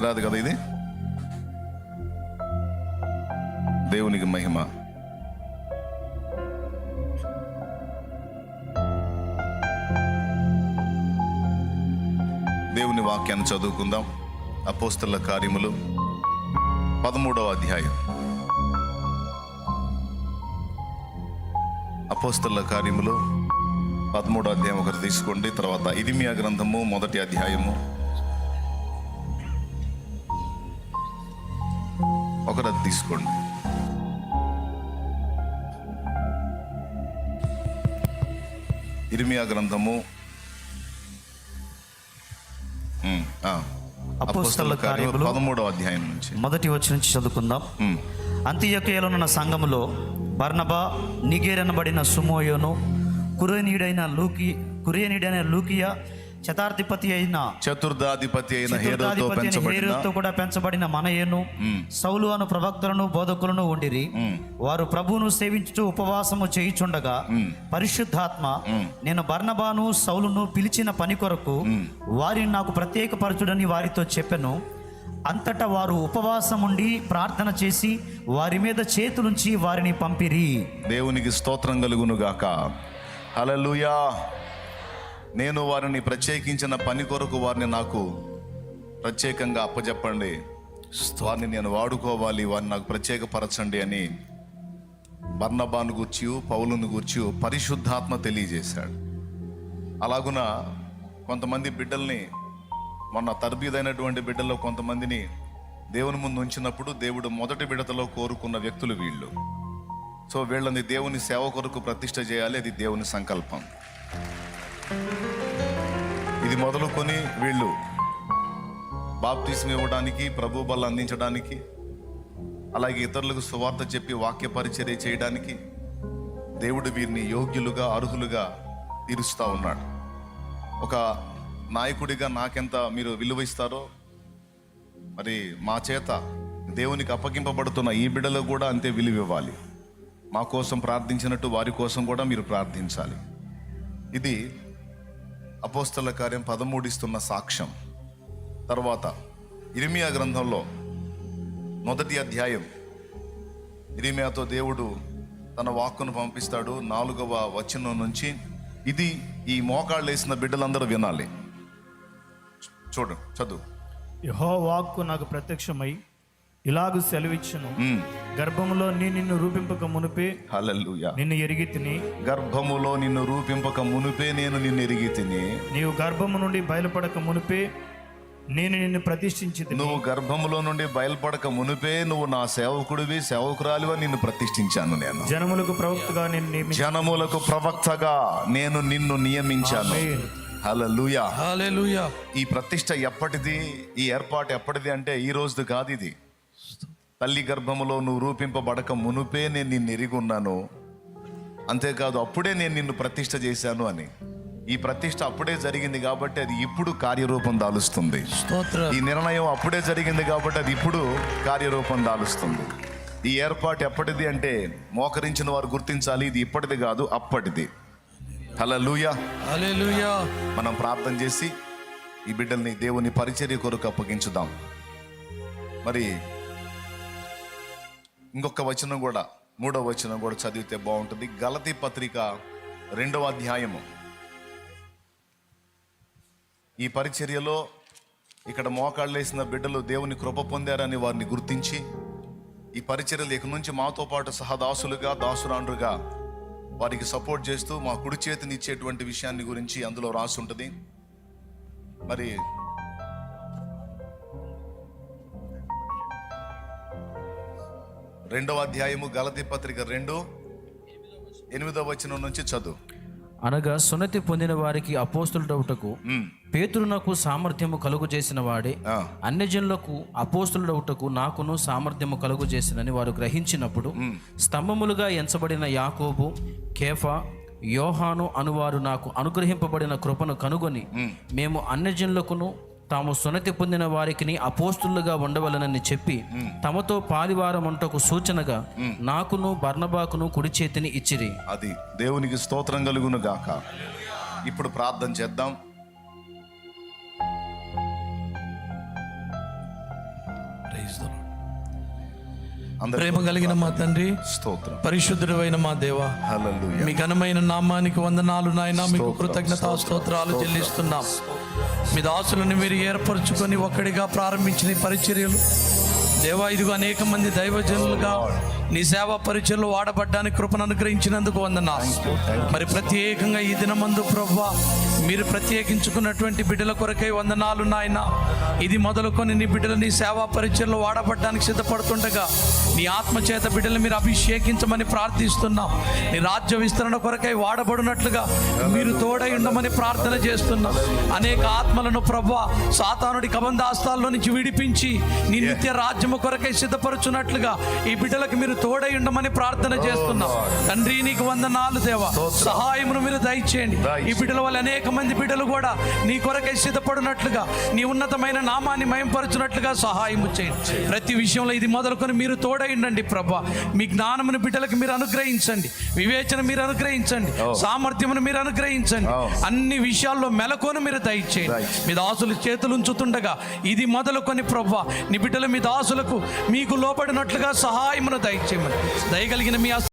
Typing రాదు కదా ఇది? దేవునికి మహిమ. దేవుని వాక్యాన్ని చదువుకుందాం. అపోస్తల కార్యములు పదమూడవ అధ్యాయం. అపోస్తల కార్యములు పదమూడో అధ్యాయం ఒకటి తీసుకోండి తర్వాత ఇరిమియా గ్రంథము మొదటి అధ్యాయము. ఒకటి తీసుకోండి. ఇరిమియా గ్రంథము. ఉమ్, ఆ. అపోస్తలుల కార్యములు పదమూడో అధ్యాయం నుంచి. మొదటి వచ్చి నుంచి చదువుకుందాం. ఉమ్, అంత్యకయలోనున్న సంఘములో బర్నబా నిగేరనబడిన సుమోయోను కురేనీడైన లూకి కురేనీడైన లూకియా శతాధిపతి అయిన చతుర్థాధిపతి అయిన హేరోతో కూడా పెంచబడిన మనయేను సౌలు అను ప్రవక్తలను బోధకులను ఉండిరి. వారు ప్రభువును సేవించుచు ఉపవాసము చేయుచుండగా పరిశుద్ధాత్మ నేను బర్నబాను సౌలును పిలిచిన పని కొరకు వారిని నాకు ప్రత్యేకపరచుడని వారితో చెప్పెను. అంతటా వారు ఉపవాసం ఉండి ప్రార్థన చేసి వారి మీద చేతులుంచి వారిని పంపిరి. దేవునికి స్తోత్రం కలుగును గాక హల్లెలూయా. నేను వారిని ప్రత్యేకించిన పని కొరకు వారిని నాకు ప్రత్యేకంగా అప్పచెప్పండి వారిని నేను వాడుకోవాలి వారిని నాకు ప్రత్యేకపరచండి అని బర్ణబాను గూర్చి పౌలును గూర్చి పరిశుద్ధాత్మ తెలియజేశాడు. అలాగున కొంతమంది బిడ్డల్ని మొన్న తర్బీదైనటువంటి బిడ్డల్లో కొంతమందిని దేవుని ముందు ఉంచినప్పుడు దేవుడు మొదటి విడతలో కోరుకున్న వ్యక్తులు వీళ్ళు. సో వీళ్ళని దేవుని సేవ కొరకు ప్రతిష్ట చేయాలి అది దేవుని సంకల్పం. ఇది మొదలుకొని వీళ్ళు బాప్తీసం ఇవ్వడానికి ప్రభు బలం అందించడానికి అలాగే ఇతరులకు సువార్త చెప్పి వాక్య పరిచర్య చేయడానికి దేవుడు వీరిని యోగ్యులుగా అర్హులుగా తీరుస్తూ ఉన్నాడు. ఒక నాయకుడిగా నాకెంత మీరు విలువ ఇస్తారో మరి మా చేత దేవునికి అప్పగింపబడుతున్న ఈ బిడలో కూడా అంతే విలువ ఇవ్వాలి. మా కోసం ప్రార్థించినట్టు వారి కోసం కూడా మీరు ప్రార్థించాలి. ఇది అపోస్తల కార్యం పదమూడిస్తున్న సాక్ష్యం. తర్వాత ఇరిమియా గ్రంథంలో మొదటి అధ్యాయం. ఇరిమియాతో దేవుడు తన వాక్కును పంపిస్తాడు. నాలుగవ వచనం నుంచి ఇది ఈ మోకాళ్ళు వేసిన బిడ్డలందరూ వినాలి. చూడండి చదువు. యహో వాక్కు నాకు ప్రత్యక్షమై ఇలాగు సెలవిచ్చును. గర్భములో నీ నిన్ను రూపింపక మునిపే. హల్లెలూయా. నిన్ను ఎరిగి తిని. గర్భములో నిన్ను రూపింపక మునిపే నేను నిన్ను ఎరిగి తిని. నీవు గర్భము నుండి బయలుపడక మునిపే నేను నిన్ను ప్రతిష్ఠించి నువ్వు గర్భములో నుండి బయలుపడక మునిపే నువ్వు నా సేవకుడివి సేవకురాలివా నిన్ను ప్రతిష్ఠించాను నేను. జనములకు ప్రవక్తగా నేను జనములకు ప్రవక్తగా నేను నిన్ను నియమించాను. హల్లెలూయా. హల్లెలూయా. ఈ ప్రతిష్ట ఎప్పటిది ఈ ఏర్పాటు ఎప్పటిది అంటే ఈ రోజుది కాదు ఇది. తల్లి గర్భములో నువ్వు రూపింపబడక మునుపే నేను నిన్ను ఎరిగి ఉన్నాను. అంతేకాదు అప్పుడే నేను నిన్ను ప్రతిష్ట చేశాను అని. ఈ ప్రతిష్ట అప్పుడే జరిగింది కాబట్టి అది ఇప్పుడు కార్యరూపం దాలుస్తుంది. ఈ నిర్ణయం అప్పుడే జరిగింది కాబట్టి అది ఇప్పుడు కార్యరూపం దాలుస్తుంది. ఈ ఏర్పాటు ఎప్పటిది అంటే మోకరించిన వారు గుర్తించాలి ఇది ఇప్పటిది కాదు అప్పటిది. హల్లెలూయా. మనం ప్రార్థన చేసి ఈ బిడ్డల్ని దేవుని పరిచర్య కొరకు అప్పగించుదాం. మరి ఇంకొక వచనం కూడా మూడవ వచనం కూడా చదివితే బాగుంటుంది. గలతి పత్రిక రెండవ అధ్యాయము. ఈ పరిచర్యలో ఇక్కడ మోకాళ్ళేసిన బిడ్డలు దేవుని కృప పొందారని వారిని గుర్తించి ఈ పరిచర్యలు ఇక నుంచి మాతో పాటు సహదాసులుగా దాసురాండ్రుగా వారికి సపోర్ట్ చేస్తూ మా కుడి చేతిని ఇచ్చేటువంటి విషయాన్ని గురించి అందులో రాసి ఉంటుంది మరి రెండవ అధ్యాయము గలతి పత్రిక రెండు ఎనిమిదవ వచనం నుంచి చదువు. అనగా సున్నతి పొందిన వారికి అపోస్తులుడవుటకు పేతురునకు సామర్థ్యము కలుగు చేసిన వాడే అన్యజనులకు అపోస్తులుడవుటకు నాకును సామర్థ్యము కలుగు చేసినని వారు గ్రహించినప్పుడు స్తంభములుగా ఎంచబడిన యాకోబు కేఫా యోహాను అనువారు నాకు అనుగ్రహింపబడిన కృపను కనుగొని మేము అన్యజనులకును తాము సున్నతి పొందిన వారికి అపోస్తులుగా ఉండవలనని చెప్పి తమతో పాలివారమంటకు సూచనగా నాకును బర్నబాకును కుడి చేతిని ఇచ్చిరి. అది దేవునికి స్తోత్రం కలుగును గాక. ఇప్పుడు ప్రార్థన చేద్దాం. అందరూ ప్రేమ కలిగిన మా తండ్రి స్తోత్రం. పరిశుద్ధుడు అయిన మా దేవ మీ ఘనమైన నామానికి వందనాలు నాయన మీకు కృతజ్ఞత స్తోత్రాలు చెల్లిస్తున్నాం. మీ దాసులను మీరు ఏర్పరచుకొని ఒక్కడిగా ప్రారంభించిన పరిచర్యలు. దేవా ఇదిగో అనేక మంది దైవజనులుగా నీ సేవా పరిచయలు వాడబడ్డానికి కృపను అనుగ్రహించినందుకు వందనాలు. మరి ప్రత్యేకంగా ఈ దినమందు ప్రభా మీరు ప్రత్యేకించుకున్నటువంటి బిడ్డల కొరకై వందనాలు నాయన. ఇది మొదలుకొని నీ బిడ్డలు నీ సేవా పరిచయలు వాడబడ్డానికి సిద్ధపడుతుండగా నీ ఆత్మచేత బిడ్డలు మీరు అభిషేకించమని ప్రార్థిస్తున్నాం. నీ రాజ్య విస్తరణ కొరకై వాడబడినట్లుగా మీరు తోడై ఉండమని ప్రార్థన చేస్తున్నాం. అనేక ఆత్మలను ప్రభా సాతానుడి కబంధాస్తాల్లో నుంచి విడిపించి నీ నిత్య రాజ్యము కొరకై సిద్ధపరచున్నట్లుగా ఈ బిడ్డలకు మీరు తోడై ఉండమని ప్రార్థన చేస్తున్నాం. తండ్రి నీకు వందనాలు దేవా. సహాయమును మీరు దయచేయండి. ఈ బిడ్డల వల్ల అనేక మంది బిడ్డలు కూడా నీ కొరకై సిద్ధపడినట్లుగా నీ ఉన్నతమైన నామాన్ని మయంపరచున్నట్లుగా సహాయము చేయండి. ప్రతి విషయంలో ఇది మొదలుకొని మీరు తోడై ఉండండి ప్రభా. మీ జ్ఞానమును బిడ్డలకు మీరు అనుగ్రహించండి. వివేచన మీరు అనుగ్రహించండి. సామర్థ్యమును మీరు అనుగ్రహించండి. అన్ని విషయాల్లో మెలకును మీరు దయచేయండి. మీ దాసుల చేతులు ఉంచుతుండగా ఇది మొదలుకొని ప్రభా నీ బిడ్డలు మీ దాసులకు మీకు లోపడినట్లుగా సహాయమును దయచేయమని. దయగలిగిన మీ